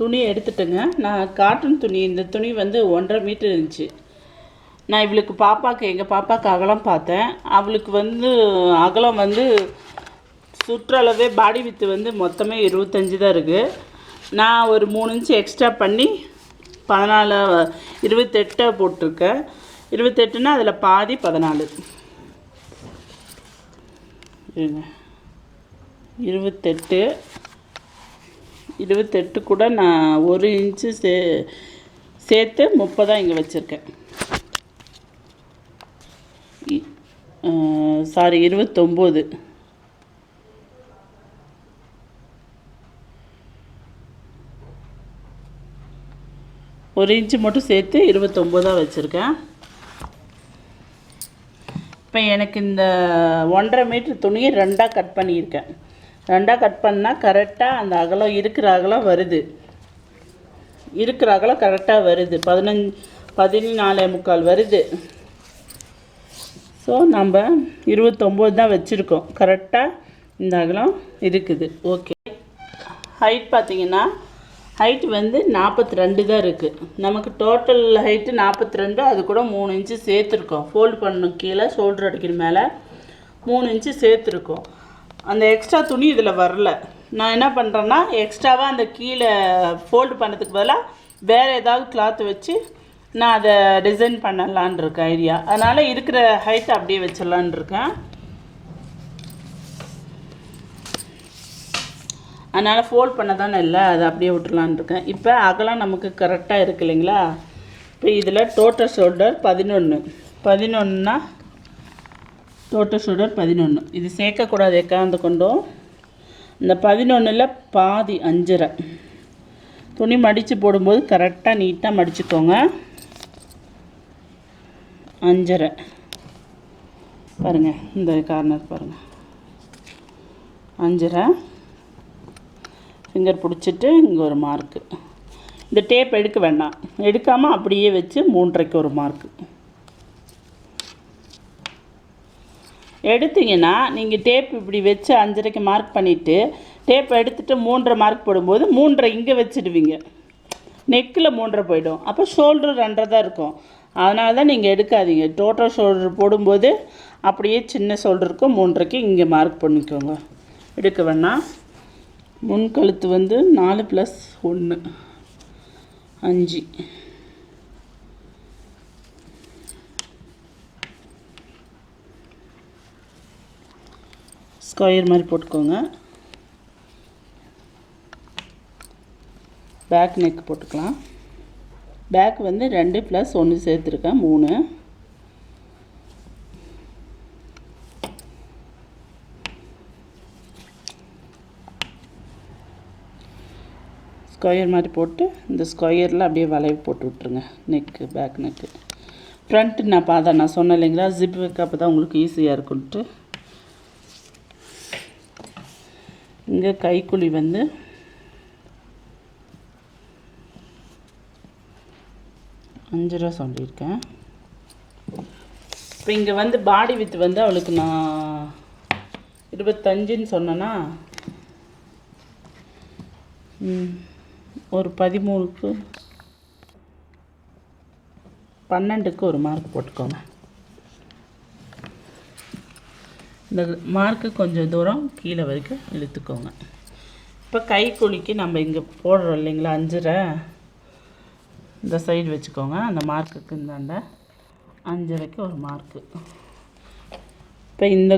துணி எடுத்துட்டேங்க. நான் காட்டன் துணி இந்த துணி வந்து ஒன்றரை மீட்டர் இருந்துச்சு. நான் இவளுக்கு பாப்பாக்கு எங்கள் பாப்பாக்கு அகலம் பார்த்தேன். அவளுக்கு வந்து அகலம் வந்து சுற்றளவே பாடி வித்து வந்து மொத்தமே இருபத்தஞ்சி தான் இருக்குது நான் ஒரு மூணு இன்ச்சு எக்ஸ்ட்ரா பண்ணி பதினாலு இருபத்தெட்டை போட்டிருக்கேன். இருபத்தெட்டுனா அதில் பாதி பதினாலு. இருங்க. இருபத்தெட்டு. இருபத்தெட்டு கூட நான் ஒரு இன்ச்சு சே சேர்த்து முப்பதாக இங்கே வச்சுருக்கேன். சாரி இருபத்தொம்போது. ஒரு இன்ச்சு மட்டும் சேர்த்து இருபத்தொம்போதாக வச்சுருக்கேன். இப்போ எனக்கு இந்த ஒன்றரை மீட்ரு துணியை ரெண்டாக கட் பண்ணியிருக்கேன். ரெண்டாக கட் பண்ணால் கரெக்டாக அந்த அகலம் இருக்கிற அகலம் வருது. இருக்கிற அகலம் கரெக்டாக வருது. பதினஞ்சு பதினாலே முக்கால் வருது. ஸோ நம்ம இருபத்தொம்போது தான் வச்சுருக்கோம். கரெக்டாக இந்த அகலம் இருக்குது. ஓகே ஹைட் பார்த்தீங்கன்னா ஹைட் வந்து நாற்பத்தி ரெண்டு தான் இருக்குது நமக்கு டோட்டல் ஹைட்டு நாற்பத்தி ரெண்டு அது கூட மூணு இன்ச்சு சேர்த்துருக்கோம். ஃபோல்டு பண்ணணும் கீழே ஷோல்டர் அடிக்கிற மேலே மூணு இன்ச்சு சேர்த்துருக்கோம். அந்த எக்ஸ்ட்ரா துணி இதில் வரல. நான் என்ன பண்ணுறேன்னா எக்ஸ்ட்ராவாக அந்த கீழே ஃபோல்டு பண்ணதுக்கு பதிலாக வேறு ஏதாவது கிளாத் வச்சு நான் அதை டிசைன் பண்ணலான் இருக்கேன் ஐடியா அதனால் இருக்கிற ஹைட் அப்படியே வச்சிடலான் இருக்கேன். அதனால் ஃபோல்ட் பண்ண தானே இல்லை அதை அப்படியே விட்டுலான் இருக்கேன். இப்போ அகலம் நமக்கு கரெக்டாக இருக்கு இல்லைங்களா? இப்போ இதில் டோட்டல் ஷோல்டர் பதினொன்று பதினொன்றுனா தோட்ட சுடர் பதினொன்று இது சேர்க்கக்கூடாது எக்காந்து கொண்டும். இந்த பதினொன்றில் பாதி அஞ்சரை. துணி மடித்து போடும்போது கரெக்டாக நீட்டாக மடிச்சுக்கோங்க. அஞ்சரை. பாருங்கள் இந்த கார்னர் பாருங்கள் அஞ்சரை. ஃபிங்கர் பிடிச்சிட்டு இங்கே ஒரு மார்க்கு இந்த டேப் எடுக்க வேண்டாம். எடுக்காமல் அப்படியே வச்சு மூன்றரைக்கு ஒரு மார்க்கு எடுத்தீங்கன்னா நீங்கள் டேப் இப்படி வச்சு அஞ்சரைக்கு மார்க் பண்ணிவிட்டு டேப் எடுத்துகிட்டு மூன்றரை மார்க் போடும்போது மூன்றரை இங்கே வச்சுடுவீங்க. நெக்கில் மூன்றரை போயிடும். அப்போ ஷோல்டர் ரெண்டரை தான் இருக்கும். அதனால தான் நீங்கள் எடுக்காதீங்க. டோட்டல் ஷோல்டர் போடும்போது அப்படியே சின்ன ஷோல்டருக்கும் மூன்றரைக்கு இங்கே மார்க் பண்ணிக்கோங்க. எடுக்க வேணாம். முன் கழுத்து வந்து நாலு ப்ளஸ் ஒன்று அஞ்சு. ஸ்கொயர் மாதிரி போட்டுக்கோங்க. பேக் நெக் போட்டுக்கலாம். பேக் வந்து ரெண்டு ப்ளஸ் ஒன்று சேர்த்துருக்கேன் மூணு. ஸ்கொயர் மாதிரி போட்டு இந்த ஸ்கொயரில் அப்படியே வளைவு போட்டு விட்ருங்க நெக்கு பேக் நெக்கு ஃப்ரண்ட்டு நான் பார்த்தா நான் சொன்னேன் இல்லைங்களா? ஜிப் வைக்க அப்போ தான் உங்களுக்கு ஈஸியாக இருக்குன்ட்டு இங்கே கைக்குழி வந்து. அஞ்சு ரூபா சொல்லியிருக்கேன். இப்போ இங்கே வந்து பாடி வித் வந்து அவளுக்கு நான் இருபத்தஞ்சுன்னு சொன்னேன்னா ஒரு பதிமூணுக்கு பன்னெண்டுக்கு ஒரு மார்க் போட்டுக்கோங்க. இந்த மார்க்கு கொஞ்சம் தூரம் கீழே வரைக்கும் இழுத்துக்கோங்க. இப்போ கை குலுக்கி நம்ம இங்கே போடுறோம் இல்லைங்களா அஞ்சரை? இந்த சைடு வச்சுக்கோங்க. அந்த மார்க்குக்கு இந்தாண்ட அஞ்சரைக்கு ஒரு மார்க்கு இப்போ இந்த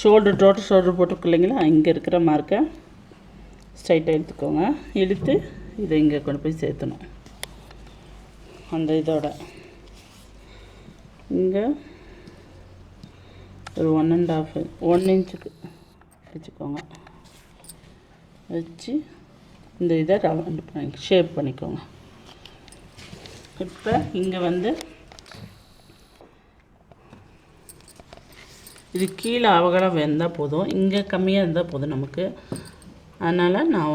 ஷோல்டர் டோட்டல் ஷோல்டர் போட்டிருக்கு இல்லைங்களா இங்கே இருக்கிற மார்க்கை ஸ்ட்ரைட்டாக இழுத்துக்கோங்க. இழுத்து இதை இங்கே கொண்டு போய் சேர்த்தணும். அந்த இதோட. இங்கே ஒரு ஒன் அண்ட் ஆஃப் ஒன் இன்ச்சுக்கு வச்சுக்கோங்க. வச்சு இந்த இதை ரவுண்ட் பண்ணி ஷேப் பண்ணிக்கோங்க. இப்போ இங்கே வந்து இது கீழே அவகலம் இருந்தால் போதும். இங்கே கம்மியாக இருந்தால் போதும் நமக்கு. அதனால் நான்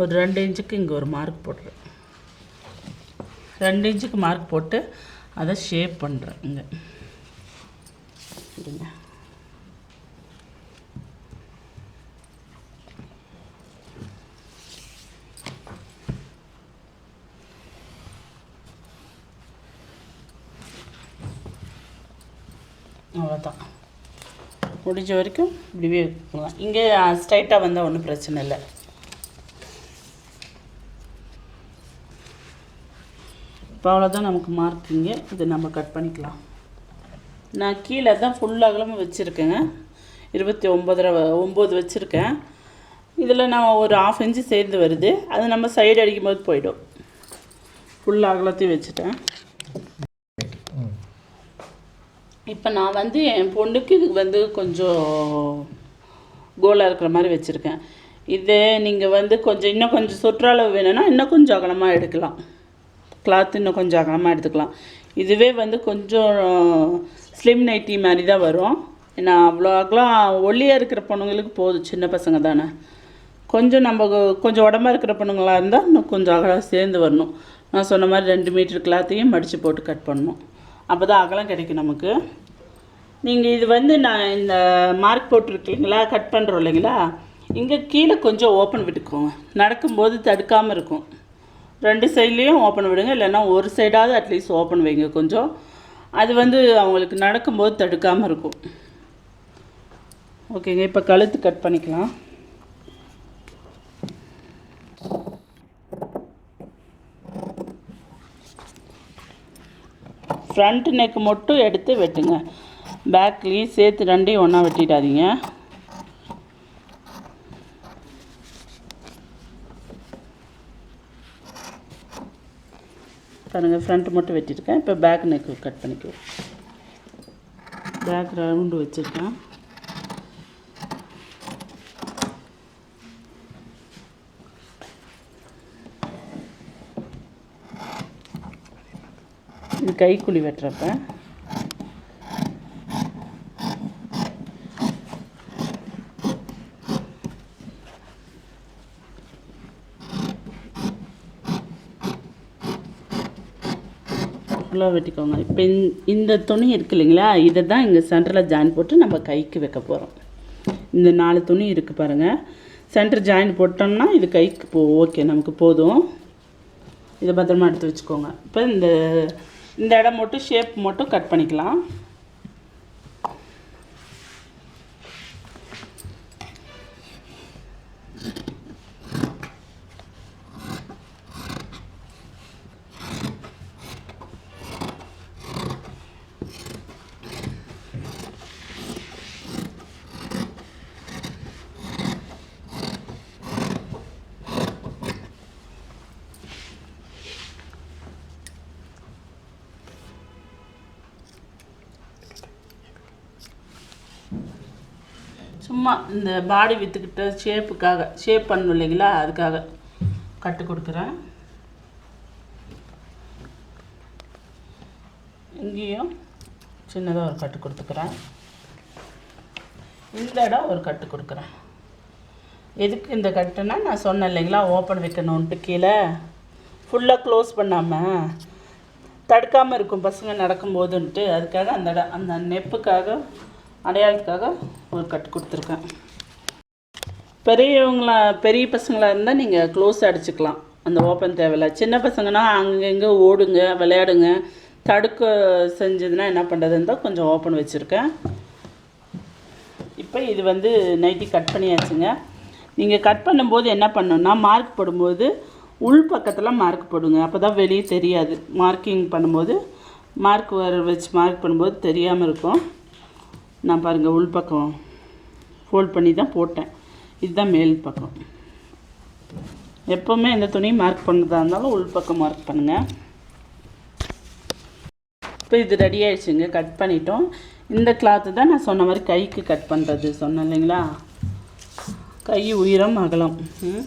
ஒரு ரெண்டு இன்ச்சுக்கு இங்கே ஒரு மார்க் போடுறேன் ரெண்டு இன்ச்சுக்கு மார்க் போட்டு அதை ஷேப் பண்ணுறேன் இங்கே. அவ்வளோதான் முடிஞ்ச வரைக்கும் இப்படிவே போகலாம் இங்கே ஸ்ட்ரைட்டாக வந்தால் ஒன்றும் பிரச்சனை இல்லை. இப்போ அவ்வளோதான் நமக்கு மார்க்கிங்க இதை நம்ம கட் பண்ணிக்கலாம். நான் கீழே தான் ஃபுல் அகலமும் வச்சுருக்கேங்க. இருபத்தி ஒம்பதரை ஒம்பது வச்சுருக்கேன். இதில் நான் ஒரு ஆஃப் இன்ச்சு சேர்ந்து வருது. அது நம்ம சைடு அடிக்கும் போது போயிடும். ஃபுல் அகலத்தையும் வச்சுட்டேன். இப்போ நான் வந்து என் பொண்ணுக்கு வந்து கொஞ்சம் கோலாக இருக்கிற மாதிரி வச்சுருக்கேன். இதே நீங்கள் வந்து கொஞ்சம் இன்னும் கொஞ்சம் சுற்றளவு வேணும்னா இன்னும் கொஞ்சம் அகலமாக எடுக்கலாம். கிளாத் இன்னும் கொஞ்சம் அகலமாக எடுத்துக்கலாம். இதுவே வந்து கொஞ்சம் ஸ்லிம் நைட்டி மாதிரி தான் வரும். ஏன்னா அவ்வளோ அகலம் ஒல்லியாக இருக்கிற பொண்ணுங்களுக்கு போதும் சின்ன பசங்க தானே. கொஞ்சம் நம்ம கொஞ்சம் உடம்பா இருக்கிற பொண்ணுங்களாக இருந்தால் இன்னும் கொஞ்சம் அகலம் சேர்ந்து வரணும். நான் சொன்ன மாதிரி ரெண்டு மீட்டர் கிளாத்தையும் மடித்து போட்டு கட் பண்ணணும். அப்போ தான் அகலம் கிடைக்கும் நமக்கு. நீங்கள் இது வந்து நான் இந்த மார்க் போட்டிருக்கீங்களா கட் பண்ணுறோம் இல்லைங்களா? இங்கே கீழே கொஞ்சம் ஓப்பன் விட்டுக்கோங்க. நடக்கும்போது தடுக்காமல் இருக்கும். ரெண்டு சைட்லேயும் ஓப்பன் விடுங்க. இல்லைன்னா ஒரு சைடாவது அட்லீஸ்ட் ஓப்பன் வைங்க கொஞ்சம். அது வந்து அவங்களுக்கு நடக்கும்போது தடுக்காமல் இருக்கும். ஓகேங்க இப்போ கழுத்து கட் பண்ணிக்கலாம். ஃப்ரண்ட் நெக் மட்டும் எடுத்து வெட்டுங்க. பேக்லேயும் சேர்த்து ரெண்டையும் ஒன்றா வெட்டிடாதீங்க. பாருங்கள் ஃப்ரண்ட் மட்டும் வெட்டியிருக்கேன். இப்போ பேக் நெக் கட் பண்ணிக்குவோம். பேக் ரவுண்டு வச்சுருக்கேன். இது கைக்குழி வெட்டுறப்ப. ஃபுல்லாக வெட்டிக்கோங்க. இப்போ இந்த துணி இருக்கு இல்லைங்களா? இதை தான் இங்கே சென்டரில் ஜாயின் போட்டு நம்ம கைக்கு வைக்க போகிறோம் இந்த நாலு துணி இருக்குது பாருங்கள் சென்டர் ஜாயின் போட்டோம்னா இது கைக்கு போ ஓகே நமக்கு போதும். இதை பத்திரமா எடுத்து வச்சுக்கோங்க. இப்போ இந்த இந்த இடம் மட்டும் ஷேப் மட்டும் கட் பண்ணிக்கலாம். சும்மா இந்த பாடி விற்றுக்கிட்ட ஷேப்புக்காக ஷேப் பண்ணணும் இல்லைங்களா? அதுக்காக கட்டு கொடுக்குறேன். இங்கேயும் சின்னதாக ஒரு கட்டு கொடுத்துக்கிறேன். இந்த இடம் ஒரு கட்டு கொடுக்குறேன். எதுக்கு இந்த கட்டுனா நான் சொன்னேன் இல்லைங்களா ஓப்பன் வைக்கணுன்ட்டு கீழே. ஃபுல்லாக க்ளோஸ் பண்ணாமல் தடுக்காமல் இருக்கும் பசங்க நடக்கும்போதுன்ட்டு அதுக்காக அந்த இடம் அந்த நெப்புக்காக அடையாளத்துக்காக ஒரு கட் கொடுத்துருக்கேன். பெரியவங்களா பெரிய பசங்களாக இருந்தால் நீங்கள் க்ளோஸ் அடிச்சுக்கலாம். அந்த ஓப்பன் தேவையில்ல. சின்ன பசங்கன்னா அங்கங்கே ஓடுங்க விளையாடுங்க. தடுக்க செஞ்சதுன்னா என்ன பண்ணுறதுன்னு தான் கொஞ்சம் ஓப்பன் வச்சுருக்கேன். இப்போ இது வந்து நைட்டி கட் பண்ணியாச்சுங்க. நீங்கள் கட் பண்ணும்போது என்ன பண்ணணும்னா மார்க் போடும்போது உள் பக்கத்தில் மார்க் போடுங்க. அப்போ தான் வெளியே தெரியாது. மார்க்கிங் பண்ணும்போது மார்க் வர வச்சு மார்க் பண்ணும்போது தெரியாமல் இருக்கும். நான் பாருங்கள் உள் பக்கம் ஃபோல்ட் பண்ணி தான் போட்டேன். இதுதான் மேல் பக்கம். எப்போவுமே எந்த துணியும் மார்க் பண்ணுறதா இருந்தாலும் உள் பக்கம் மார்க் பண்ணுங்கள் இப்போ இது ரெடி ஆயிடுச்சுங்க கட் பண்ணிட்டோம். இந்த கிளாத்து தான் நான் சொன்ன மாதிரி கைக்கு கட் பண்ணுறது சொன்னேன் இல்லைங்களா? கை உயரம் அகலம். ம்.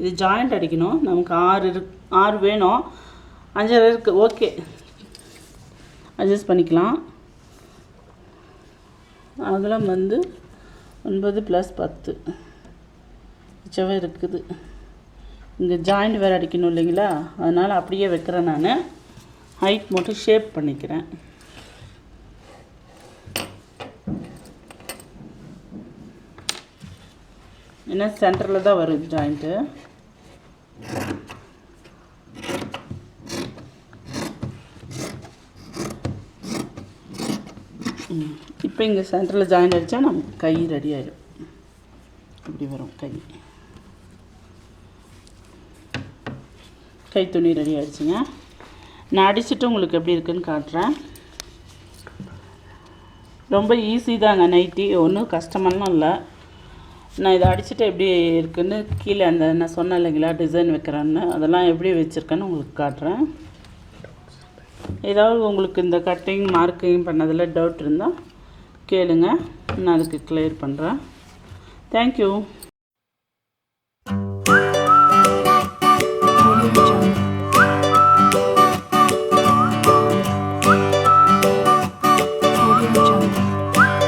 இது ஜாயிண்ட் அடிக்கணும். நமக்கு ஆறு இருக்கு ஆறு வேணும். அஞ்சரை இருக்குது ஓகே அட்ஜஸ்ட் பண்ணிக்கலாம். அகலம் வந்து ஒன்பது ப்ளஸ் பத்து. மிச்சவே இருக்குது. இங்கே ஜாயிண்ட் வேறு அடிக்கணும் இல்லைங்களா? அதனால் அப்படியே வைக்கிறேன் நான். ஹைட் மட்டும் ஷேப் பண்ணிக்கிறேன். ஏன்னா சென்டரில் தான் வரும் ஜாயிண்ட்டு இப்போ இங்கே சென்டரில் ஜாயின் அடித்தா நமக்கு கை ரெடி ஆகிடும் இப்படி வரும் கை. கை துணி ரெடி ஆகிடுச்சுங்க நான் அடிச்சுட்டு உங்களுக்கு எப்படி இருக்குன்னு காட்டுறேன். ரொம்ப ஈஸி தாங்க நைட்டி ஒன்றும் கஷ்டமெல்லாம் இல்லை. நான் இதை அடிச்சுட்டு எப்படி இருக்குன்னு கீழே அந்த நான் சொன்னேன் இல்லைங்களா டிசைன் வைக்கிறேன்னு. அதெல்லாம் எப்படி வச்சுருக்கேன்னு உங்களுக்கு காட்டுறேன். ஏதாவது உங்களுக்கு இந்த கட்டிங் மார்க்கிங் பண்ணதில் டவுட் இருந்தால் கேளுங்க. நான் அதுக்கு கிளியர் பண்ணுறேன் தேங்க்யூ